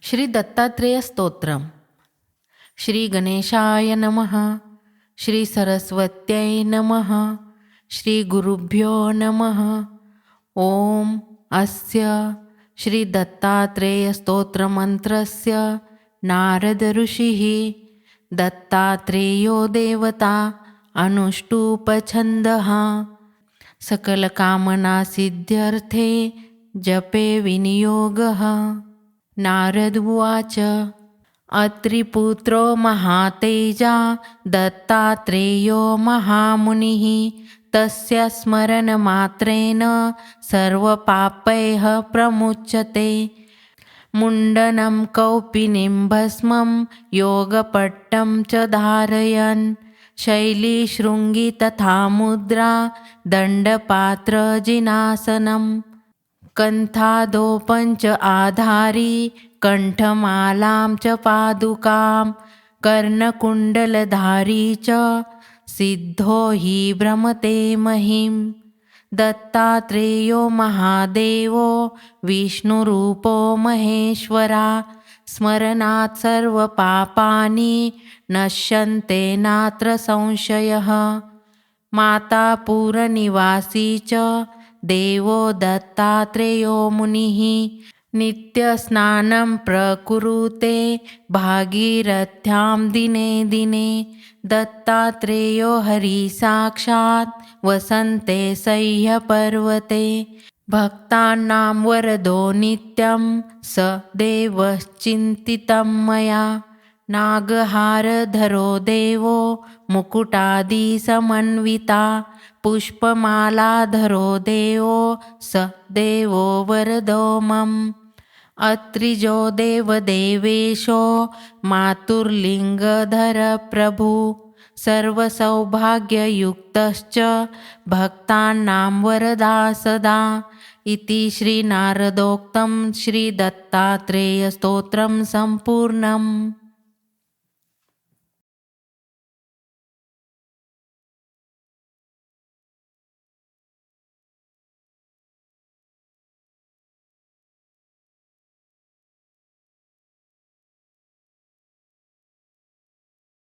श्री दत्तात्रेय स्तोत्रम. श्री गणेशाय नमः. श्री सरस्वत्यै नमः. श्री गुरुभ्यो नमः. ओम अस्य श्री दत्तात्रेय स्तोत्रमंत्रस्य नारद ऋषिः. दत्तात्रेयो देवता अनुष्टुपछन्दः. सकलकामनासिद्ध्यर्थे जपे विनियोगः। नारद उवाच अत्रिपुत्रो महातेजा दत्तात्रेयो महामुनिः तस्य स्मरणमात्रेण सर्वपापैः प्रमुच्यते। मुण्डनं कौपिनीं भस्मं योगपट्टं च धारयन्। शैलीशृङ्गी तथा मुद्रा दण्डपात्रजिनासनं कन्थादो पञ्च आधारी कण्ठमालां च पादुकां कर्णकुण्डलधारी च सिद्धो हि भ्रमते महिं दत्तात्रेयो महादेवो विष्णुरूपो महेश्वरा स्मरणात् सर्वपापानि नश्यन्ते नात्र संशयः माता च देवो दत्तात्रेयो मुनिः नित्यस्नानं प्रकुरुते भागीरथ्यां दिने दिने दत्तात्रेयो हरिसाक्षात् वसन्ते सह्यपर्वते। भक्तानां वरदो नित्यं स देवश्चिन्तितं मया नागहारधरो देवो मुकुटादिसमन्विता पुष्पमालाधरो देवो स देवो वरदो मम। अत्रिजो देवदेवेशो मातुर्लिङ्गधरप्रभु सर्वसौभाग्ययुक्तश्च भक्तानां वरदा सदा इति श्रीनारदोक्तं श्रीदत्तात्रेयस्तोत्रं सम्पूर्णम्।